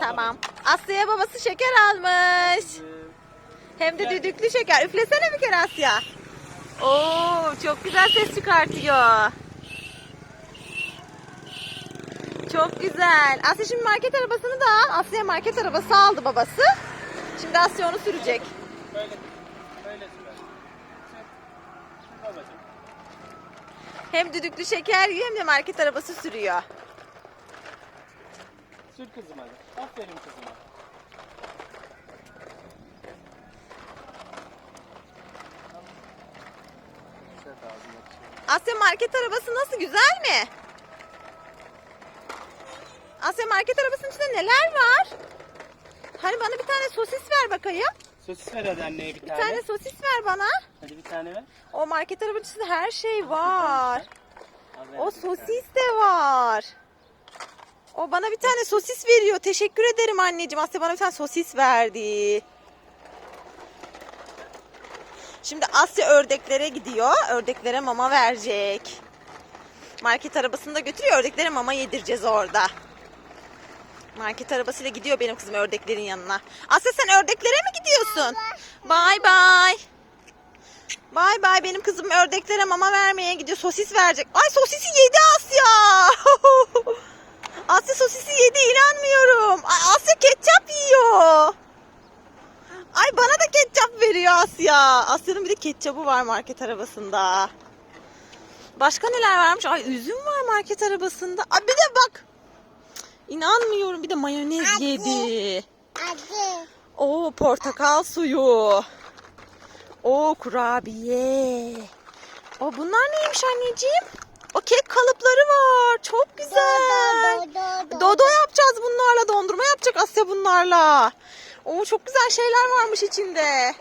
Tamam. Asya'ya babası şeker almış. Hem de düdüklü şeker. Üflesene bir kere Asya. Oo, çok güzel ses çıkartıyor. Çok güzel. Asya şimdi market arabasını da al. Asya market arabası aldı babası. Şimdi Asya onu sürecek. Böyle. Böyle sürer. Hem düdüklü şeker yiyor hem de market arabası sürüyor. Sür kızım hadi. Aferin kızıma. Asya market arabası nasıl güzel mi? Asya market arabasının içinde neler var? Hani bana bir tane sosis ver bakayım. Sosis ver hadi anneye bir Bir tane. tane sosis ver bana. Hadi bir tane ver. O market arabasının içinde her şey var. Al, ver O hadi bir tane. sosis de var. O bana bir tane sosis veriyor. Teşekkür ederim anneciğim. Asya bana bir tane sosis verdi. Şimdi Asya ördeklere gidiyor. Ördeklere mama verecek. Market arabasını da götürüyor. Ördeklere mama yedireceğiz orada. Market arabasıyla gidiyor benim kızım ördeklerin yanına. Asya sen ördeklere mi gidiyorsun? Bay bay. Bay bay benim kızım ördeklere mama vermeye gidiyor. Sosis verecek. Ay sosisi yedi Asya sosisi yedi inanmıyorum. Ay, Asya ketçap yiyor. Ay bana da ketçap veriyor Asya. Asya'nın bir de ketçabı var market arabasında. Başka neler varmış? Ay üzüm var market arabasında. Ay bir de bak. İnanmıyorum bir de mayonez yedi. Hadi. Oo portakal suyu. Oo kurabiye. O bunlar neymiş anneciğim? O kek kalıpları var. Çok güzel. Do, do, do. Dodo yapacağız bunlarla. Dondurma yapacak Asya bunlarla. Oo çok güzel şeyler varmış içinde.